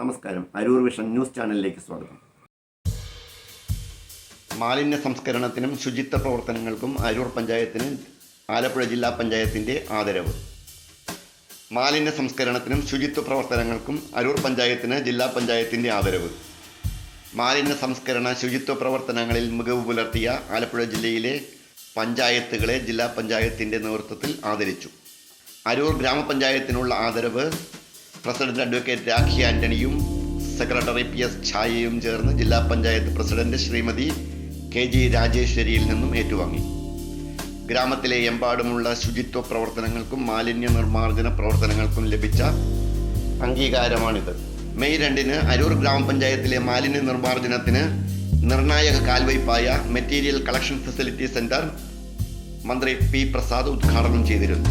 നമസ്കാരം. Aroor vision news ചാനലിലേക്ക് സ്വാഗതം. മാലിന്യ സംസ്കരണത്തിനും ശുചിത്വ പ്രവർത്തനങ്ങൾക്കും അരൂർ പഞ്ചായത്തിന് ആലപ്പുഴ ജില്ലാ പഞ്ചായത്തിന്റെ ആദരവ്. മാലിന്യ സംസ്കരണത്തിനും ശുചിത്വ പ്രവർത്തനങ്ങൾക്കും അരൂർ പഞ്ചായത്തിന് ജില്ലാ പഞ്ചായത്തിന്റെ ആദരവ്. മാലിന്യ സംസ്കരണ ശുചിത്വ പ്രവർത്തനങ്ങളിൽ മികവ് പുലർത്തിയ ആലപ്പുഴ ജില്ലയിലെ പഞ്ചായത്തുകളെ ജില്ലാ പഞ്ചായത്തിന്റെ നേതൃത്വത്തിൽ ആദരിച്ചു. അരൂർ ഗ്രാമപഞ്ചായത്തിനുള്ള ആദരവ് പ്രസിഡന്റ് അഡ്വക്കേറ്റ് രാഖി ആന്റണിയും സെക്രട്ടറി പി എസ് ഛായയും ചേർന്ന് ജില്ലാ panchayat president Shrimati K G രാജേശ്വരിയിൽ നിന്നും ഏറ്റുവാങ്ങി. ഗ്രാമത്തിലെ എമ്പാടുമുള്ള ശുചിത്വ പ്രവർത്തനങ്ങൾക്കും മാലിന്യ നിർമ്മാർജന പ്രവർത്തനങ്ങൾക്കും ലഭിച്ച അംഗീകാരമാണിത്. മെയ് രണ്ടിന് അരൂർ ഗ്രാമപഞ്ചായത്തിലെ മാലിന്യ നിർമ്മാർജനത്തിന് നിർണായക കാൽവയ്പായ മെറ്റീരിയൽ കളക്ഷൻ ഫെസിലിറ്റി സെന്റർ മന്ത്രി പി പ്രസാദ് ഉദ്ഘാടനം ചെയ്തിരുന്നു.